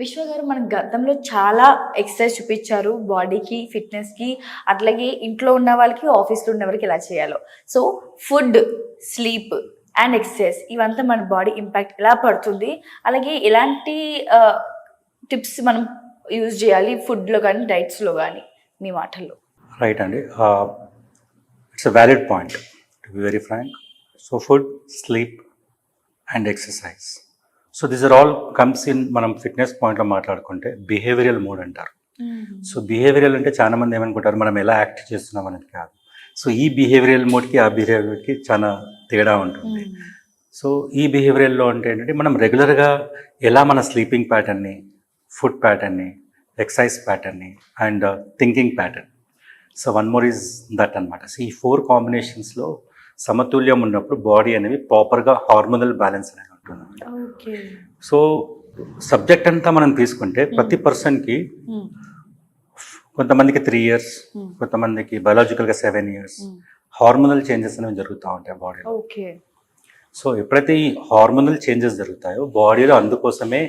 విశ్వ గారు మన గతంలో చాలా ఎక్సర్సైజ్ చూపించారు బాడీకి ఫిట్నెస్కి అట్లాగే ఇంట్లో ఉన్న వాళ్ళకి ఆఫీస్లో ఉన్న వాళ్ళకి ఎలా చేయాలో. So food sleep and exercise ఇవంతా మన బాడీ ఇంపాక్ట్ ఎలా పడుతుంది అలాగే ఎలాంటి టిప్స్ మనం యూజ్ చేయాలి ఫుడ్లో కానీ డైట్స్లో కానీ మీ మాటల్లో? రైట్ అండి. It's a valid point to be very frank. So food sleep and exercise. So this are all comes in మనం ఫిట్నెస్ పాయింట్లో మాట్లాడుకుంటే బిహేవియరల్ మూడ్ అంటారు. సో బిహేవియరల్ అంటే చాలా మంది ఏమనుకుంటారు? మనం ఎలా యాక్ట్ చేస్తున్నాం అనేది కాదు. సో ఈ బిహేవియరల్ మోడ్కి ఆ బిహేవియర్కి చాలా తేడా ఉంటుంది. సో ఈ బిహేవియర్లో అంటే ఏంటంటే మనం రెగ్యులర్గా ఎలా మన స్లీపింగ్ ప్యాటర్న్ని ఫుడ్ ప్యాటర్న్ని exercise ప్యాటర్న్ని and thinking pattern so one more is that అనమాట సో ఈ ఫోర్ కాంబినేషన్స్లో సమతుల్యం ఉన్నప్పుడు బాడీ అనేది ప్రాపర్గా హార్మోనల్ బ్యాలెన్స్ అనేది సో సబ్జెక్ట్ అంతా మనం తీసుకుంటే ప్రతి పర్సన్కి కొంతమందికి త్రీ ఇయర్స్ కొంతమందికి బయాలజికల్గా సెవెన్ ఇయర్స్ హార్మోనల్ చేంజెస్ అనేవి జరుగుతూ ఉంటాయి బాడీలో. సో ఎప్పుడైతే ఈ హార్మోనల్ చేంజెస్ జరుగుతాయో బాడీలో అందుకోసమే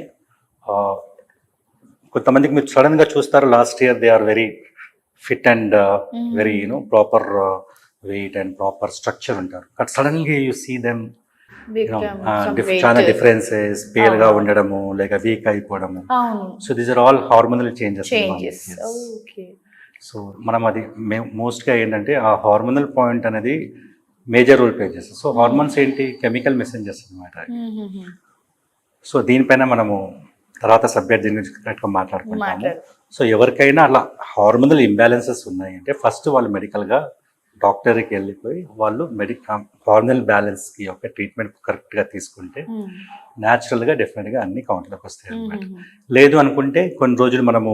కొంతమందికి మీరు సడన్గా చూస్తారు last year they are very fit and very you know proper weight and proper structure ఉంటారు. బట్ సడన్గా యూ సీ దెమ్ చాలా డిఫరెన్సెస్ పేల్గా అవును. ఉండడము లేక వీక్ అయిపోవడము. So these are all hormonal changes changes okay so మనం అది మోస్ట్గా ఏంటంటే ఆ హార్మోనల్ పాయింట్ అనేది మేజర్ రోల్ ప్లే చేస్తుంది. సో హార్మోన్స్ ఏంటి? కెమికల్ మెసెంజర్స్ అనమాట సో దీనిపైన మనము తర్వాత సబ్జెక్ట్ దీని గురించి కరెక్ట్గా మాట్లాడుకుంటాము. మాట్లాడు. సో ఎవరికైనా అలా హార్మోనల్ ఇంబ్యాలెన్సెస్ ఉన్నాయి అంటే ఫస్ట్ వాళ్ళు మెడికల్గా డాక్టర్కి వెళ్ళిపోయి వాళ్ళు మెడిక హార్మోనల్ బ్యాలెన్స్కి యొక్క ట్రీట్మెంట్ కరెక్ట్గా తీసుకుంటే న్యాచురల్గా డెఫినెట్గా అన్ని కౌంట్లోకి వస్తాయి అనమాట లేదు అనుకుంటే కొన్ని రోజులు మనము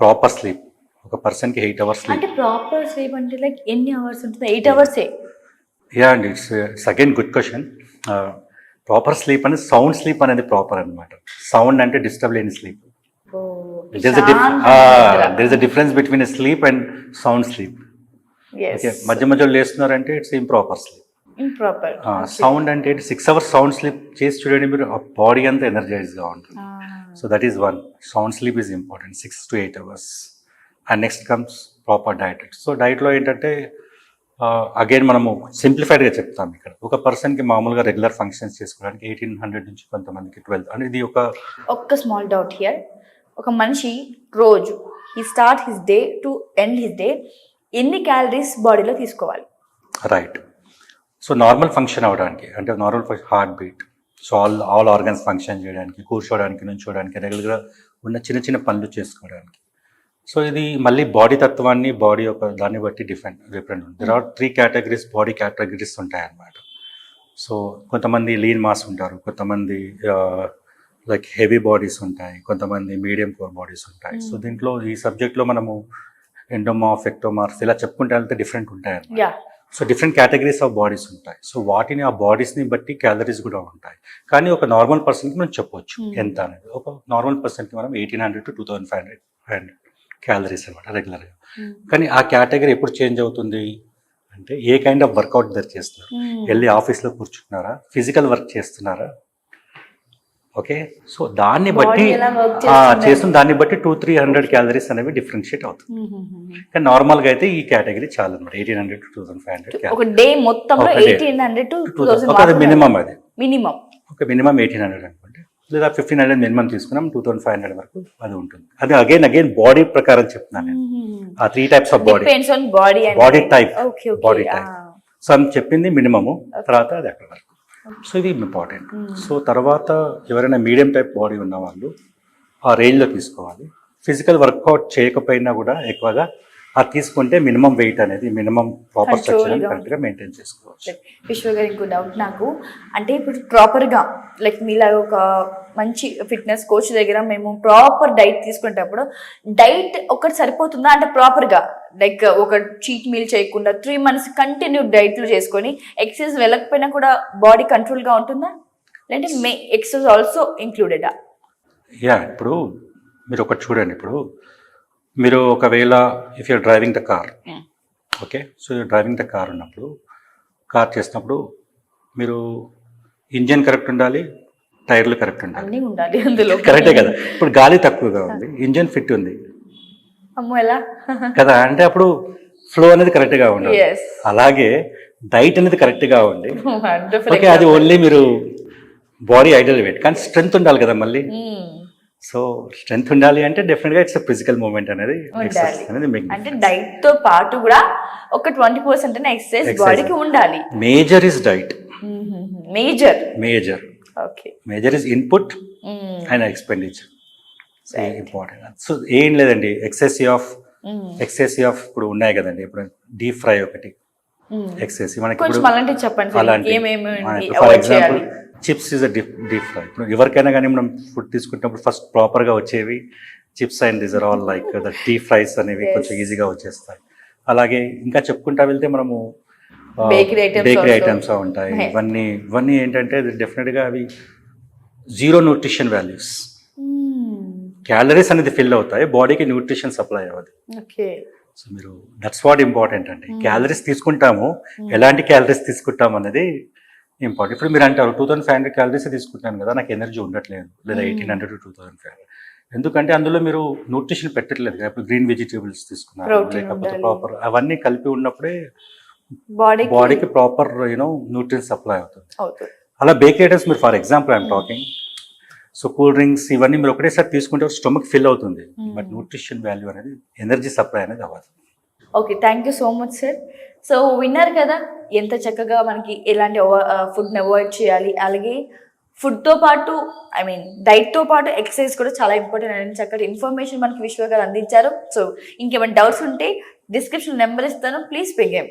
ప్రాపర్ స్లీప్ ఒక పర్సన్కి ఎయిట్ అవర్స్ స్లీప్. అంటే ప్రాపర్ స్లీప్ అంటే లైక్ ఎన్ని అవర్స్ ఉంటుంది? ఎయిట్ అవర్సే? యా అండి it's it's again good question. Proper sleep అనేది సౌండ్ స్లీప్ అనేది ప్రాపర్ అనమాట సౌండ్ అంటే డిస్టర్బ్ లేని sleep. There is a difference between sleep and sound sleep మధ్య మధ్యలో లేస్తున్నారంటే it's improper sleep improper sound అంటే సిక్స్ అవర్స్ సౌండ్ స్లీప్ చేసి చూడండి మీరు బాడీ అంతా ఎనర్జైజ్గా ఉంటుంది. So that is one sound sleep is important six to eight hours and next comes proper diet so డైట్లో ఏంటంటే అగైన్ మనము సింప్లిఫైడ్గా చెప్తాం ఇక్కడ. ఒక పర్సన్కి మామూలుగా రెగ్యులర్ ఫంక్షన్స్ చేసుకోవడానికి ఎయిటీన్ హండ్రెడ్ నుంచి కొంతమందికి ట్వెల్వ్ అంటే ఇది ఒక ఒక్క స్మాల్ డౌట్ హియర్ ఒక మనిషి రోజు ఈ start his day to end his day ఎన్ని క్యాలరీస్ బాడీలో తీసుకోవాలి? రైట్ సో నార్మల్ ఫంక్షన్ అవ్వడానికి అంటే normal heart beat so all all organs function చేయడానికి కూర్చోవడానికి నుంచోవడానికి రెగ్యులర్గా ఉన్న చిన్న చిన్న పనులు చేసుకోవడానికి. సో ఇది మళ్ళీ బాడీ తత్వాన్ని బాడీ యొక్క దాన్ని బట్టి డిఫరెంట్ డిఫరెంట్ ఉంది. There are three categories body categories ఉంటాయి అన్నమాట సో కొంతమంది లీన్ మాస్ ఉంటారు కొంతమంది లైక్ హెవీ బాడీస్ ఉంటాయి కొంతమంది మీడియం కోర్ బాడీస్ ఉంటాయి. సో దీంట్లో ఈ సబ్జెక్ట్లో మనము ఎండోమార్ఫ్ ఎక్టోమార్ఫ్ ఇలా చెప్పుకుంటే వెళ్తే డిఫరెంట్ ఉంటాయి so different categories of bodies ఉంటాయి. సో వాటిని ఆ బాడీస్ని బట్టి క్యాలరీస్ కూడా ఉంటాయి. కానీ ఒక నార్మల్ పర్సన్కి మనం చెప్పొచ్చు Hmm. ఎంత అనేది. ఒక నార్మల్ పర్సన్కి మనం eighteen hundred to two thousand five hundred five hundred calories అనమాట రెగ్యులర్గా కానీ ఆ కేటగిరీ ఎప్పుడు చేంజ్ అవుతుంది? అంటే ఏ కైండ్ ఆఫ్ వర్కౌట్ దగ్గర చేస్తున్నారు? వెళ్ళి ఆఫీస్లో కూర్చుంటున్నారా ఫిజికల్ వర్క్ చేస్తున్నారా? ఓకే? సో దాన్ని బట్టి. చేస్తున్న దాన్ని బట్టి టూ త్రీ హండ్రెడ్ క్యాలరీస్ అనేవి డిఫరెన్షియేట్ అవుతుంది. కానీ నార్మల్గా అయితే ఈ కేటగిరీ చాలా అనమాట eighteen hundred to thousand five hundred ఒక day day. Eighteen hundred to minimum అది మినిమం ఒక మినిమం ఎయిటీన్ హండ్రెడ్ అనుకోండి. లేదా ఫిఫ్టీన్ హండ్రెడ్ మినిమం తీసుకున్నాం టూ థౌసండ్ ఫైవ్ హండ్రెడ్ వరకు అది ఉంటుంది. అది అగైన్ అగైన్ బాడీ ప్రకారం చెప్తున్నాను నేను. ఆ three types of body body okay Body type. So అని చెప్పింది మినిమము తర్వాత అది అక్కడ వరకు. సో ఇది ఇంపార్టెంట్. సో తర్వాత ఎవరైనా మీడియం టైప్ బాడీ ఉన్న వాళ్ళు ఆ రేంజ్లో తీసుకోవాలి. ఫిజికల్ వర్కౌట్ చేయకపోయినా కూడా ఎక్కువగా అది తీసుకుంటే మినిమం వెయిట్ అనేది మినిమం ప్రాపర్ స్ట్రక్చర్ కరెక్ట్గా మెయింటైన్ చేసుకోవచ్చు. విశ్వ గారు ఇంకో డౌట్ నాకు. అంటే ఇప్పుడు ప్రాపర్గా లైక్ మీలాగా ఒక మంచి ఫిట్నెస్ కోచ్ దగ్గర మేము ప్రాపర్ డైట్ తీసుకునేటప్పుడు డైట్ ఒకటి సరిపోతుందా అంటే ప్రాపర్గా లైక్ ఒక చీట్ మీల్ చేయకుండా త్రీ మంత్స్ కంటిన్యూ డైట్లు చేసుకొని ఎక్సర్సైజ్ వెళ్ళకపోయినా కూడా బాడీ కంట్రోల్గా ఉంటుందా? లేదంటే మే ఎక్సర్సైజ్ ఆల్సో ఇంక్లూడెడా? యా ఇప్పుడు మీరు ఒకటి చూడండి ఇప్పుడు మీరు ఒకవేళ if your driving the car. Okay? So your driving the car ఉన్నప్పుడు కార్ చేసినప్పుడు మీరు ఇంజన్ కరెక్ట్ ఉండాలి టైర్లు కరెక్ట్ ఉండాలి. అందులో. కరెక్టే కదా. ఇప్పుడు గాలి తక్కువగా ఉంది ఇంజన్ ఫిట్ ఉంది. అమ్మో ఎలా? కదా అంటే అప్పుడు ఫ్లో అనేది కరెక్ట్గా ఉండాలి. ఎస్ అలాగే డైట్ అనేది కరెక్ట్గా ఉండి ఓకే అది ఓన్లీ మీరు బాడీ ఐడల్ వెయిట్ కానీ స్ట్రెంగ్త్ ఉండాలి కదా మళ్ళీ. సో స్ట్రెంగ్త్ ఉండాలి అంటే డెఫినెట్గా ఇట్స్ ఫిజికల్ మూమెంట్ అనేది అనేది అంటే డైట్తో పాటు కూడా ఒక ట్వంటీ పర్సెంట్ ఎక్సర్సైజ్. బాడీకి ఉండాలి. Major is diet major major major is input and expenditure important so ఏం లేదండి. ఎక్సెసివ్ ఆఫ్ ఎక్సెసివ్ ఆఫ్ ఇప్పుడు ఉన్నాయి కదండి. ఇప్పుడు డీప్ ఫ్రై ఒకటి. ఎక్సెసివ్ మనకి ఇప్పుడు అలాంటివి చెప్పండి. అలాంటి for example chips is a deep deep fry ఇప్పుడు ఎవరికైనా కానీ మనం ఫుడ్ తీసుకుంటున్నప్పుడు ఫస్ట్ ప్రాపర్గా వచ్చేవి chips and this are all like the deep fries అనేవి. కొంచెం ఈజీగా వచ్చేస్తాయి. అలాగే ఇంకా చెప్పుకుంటా వెళ్తే మనము బేకరీ. ఐటమ్స్ ఉంటాయి. ఇవన్నీ ఇవన్నీ ఏంటంటే డెఫినెట్గా అవి జీరో న్యూట్రిషన్ వాల్యూస్ క్యాలరీస్ అనేది ఫిల్ అవుతాయి. బాడీకి న్యూట్రిషన్ సప్లై అవ్వదు. సో మీరు దట్స్ వాట్ ఇంపార్టెంట్ అండి. క్యాలరీస్ తీసుకుంటాము. ఎలాంటి క్యాలరీస్ తీసుకుంటాం అనేది ఇంపార్టెంట్ ఇప్పుడు మీరు అంటారు two thousand five hundred calories తీసుకుంటాను కదా నాకు ఎనర్జీ ఉండట్లేదు. లేదా Hmm. Eighteen hundred two thousand five ఎందుకంటే అందులో మీరు న్యూట్రిషన్ పెట్టట్లేదు కదా. ఇప్పుడు గ్రీన్ వెజిటేబుల్స్ తీసుకున్నారు లేకపోతే. ప్రాపర్ అవన్నీ కలిపి ఉన్నప్పుడే బాడీకి బాడీకి ప్రాపర్ యూనో న్యూట్రిషన్ సప్లై అవుతుంది. అలా బేకరీ ఐటమ్స్ మీరు for example I'm talking so cool drinks ఇవన్నీ మీరు ఒకటేసారి తీసుకుంటే స్టొమక్ ఫిల్ అవుతుంది. బట్ న్యూట్రిషన్ వాల్యూ అనేది ఎనర్జీ సప్లై అనేది అవ్వదు. Okay thank you so much sir so విన్నారు కదా ఎంత చక్కగా మనకి ఎలాంటి ఫుడ్ని అవాయిడ్ చేయాలి. అలాగే ఫుడ్తో పాటు ఐ మీన్ డైట్తో పాటు ఎక్సర్సైజ్ కూడా చాలా ఇంపార్టెంట్ అని చక్కటి ఇన్ఫర్మేషన్ మనకి విశ్వ గారు అందించారు. సో ఇంకేమైనా డౌట్స్ ఉంటే డిస్క్రిప్షన్ నెంబర్ ఇస్తాను. ప్లీజ్ పిగేమ్